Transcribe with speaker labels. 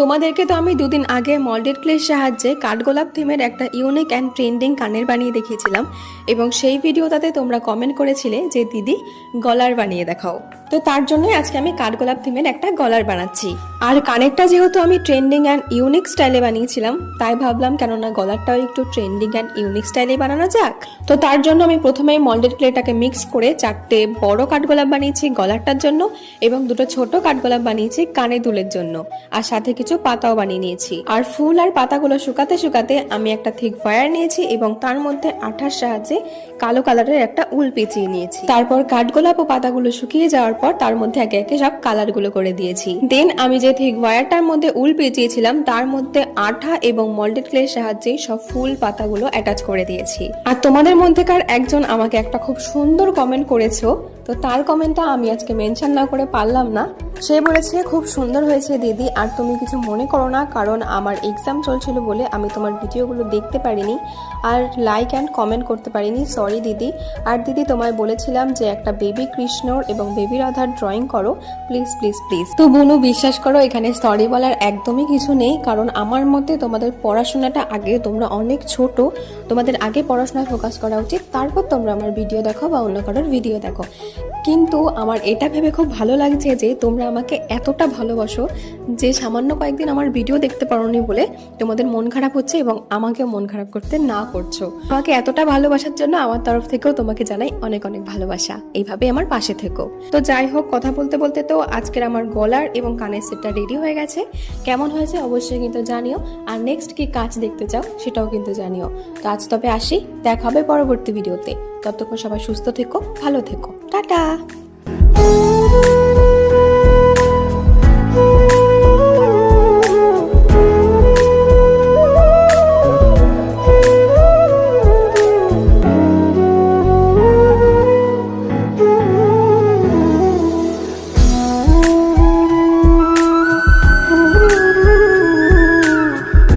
Speaker 1: তোমাদেরকে তো আমি দুদিন আগে মল্ডেড ক্লের সাহায্যে কাঠগোলাপ থিমের একটা ইউনিক অ্যান্ড ট্রেন্ডিং কানের বানিয়ে দেখিয়েছিলাম এবং সেই ভিডিওটাতে তোমরা কমেন্ট করেছিলে যে দিদি গলার বানিয়ে দেখাও। তো তার জন্যই আজকে আমি কাঠগোলাপ থিমের একটা গলার বানাচ্ছি। আর কানেরটা যেহেতু আমি ট্রেন্ডিং অ্যান্ড ইউনিক স্টাইলে বানিয়েছিলাম, তাই ভাবলাম কেননা গলারটাও একটু ট্রেন্ডিং অ্যান্ড ইউনিক স্টাইলে বানানো যাক। তো তার জন্য আমি প্রথমে মল্ডেড ক্লেটাকে মিক্স করে চারটে বড় কাঠগোলাপ বানিয়েছি গলারটার জন্য এবং দুটো ছোট কাঠগোলাপ বানিয়েছি কানে দুলের জন্য। আর সাথে কিছু পাতাও বানিয়ে নিয়েছি। আর ফুল আর পাতাগুলো শুকাতে শুকাতে আমি একটা থিক ওয়্যার নিয়েছি এবং তার মধ্যে আঠার সাহায্যে কালো কালারের একটা উল পেঁচিয়ে নিয়েছি। তারপর কাঠগোলাপ ও পাতাগুলো শুকিয়ে যাওয়ার পর তার মধ্যে একে একে সব কালারগুলো করে দিয়েছি। দেন আমি যে থিক ওয়্যারটার মধ্যে উল পেঁচিয়েছিলাম, তার মধ্যে আঠা এবং মল্ডেড ক্লের সাহায্যে সব ফুল পাতাগুলো অ্যাটাচ করে দিয়েছি। আর তোমাদের মধ্যেকার একজন আমাকে একটা খুব সুন্দর কমেন্ট করেছ, তো তার কমেন্টটা আমি আজকে মেনশন না করে পারলাম না। সে বলেছে, খুব সুন্দর হয়েছে দিদি, আর তুমি কিছু মনে করো না, কারণ আমার এক্সাম চলছিল বলে আমি তোমার ভিডিওগুলো দেখতে পারিনি আর লাইক অ্যান্ড কমেন্ট করতে পারিনি সরি দিদি। আর দিদি, তোমায় বলেছিলাম যে একটা বেবি কৃষ্ণর এবং বেবি রাধার ড্রয়িং করো। প্লিজ প্লিজ প্লিজ তো বুনু, বিশ্বাস করো, এখানে সরি বলার একদমই কিছু নেই, কারণ আমার মতে তোমাদের পড়াশোনাটা আগে, তোমরা অনেক ছোট, তোমাদের আগে পড়াশোনায় ফোকাস করা উচিত, তারপর তোমরা আমার ভিডিও দেখো বা অন্য কারোর ভিডিও দেখো। কিন্তু আমার এটা ভেবে খুব ভালো লাগছে যে তোমরা আমাকে এতটা ভালোবাসো যে সামান্য কয়েকদিন আমার ভিডিও দেখতে পারোনি বলে তোমাদের মন খারাপ হচ্ছে এবং আমাকে মন খারাপ করতে না করছ। আমাকে এতটা ভালোবাসার জন্য আমার তরফ থেকেও তোমাকে জানাই অনেক অনেক ভালোবাসা। এইভাবে আমার পাশে থেকো। তো যাই হোক, কথা বলতে বলতে তো আজকের আমার গলার এবং কানের সেটটা রেডি হয়ে গেছে। কেমন হয়েছে অবশ্যই কিন্তু জানিও। আর নেক্সট কি কাজ দেখতে চাও সেটাও কিন্তু জানিও। আজ তবে আসি। দেখা হবে পরবর্তী ভিডিওতে ততক্ষণ সবাই সুস্থ থেকো, ভালো থেকো। টাটা! Bye.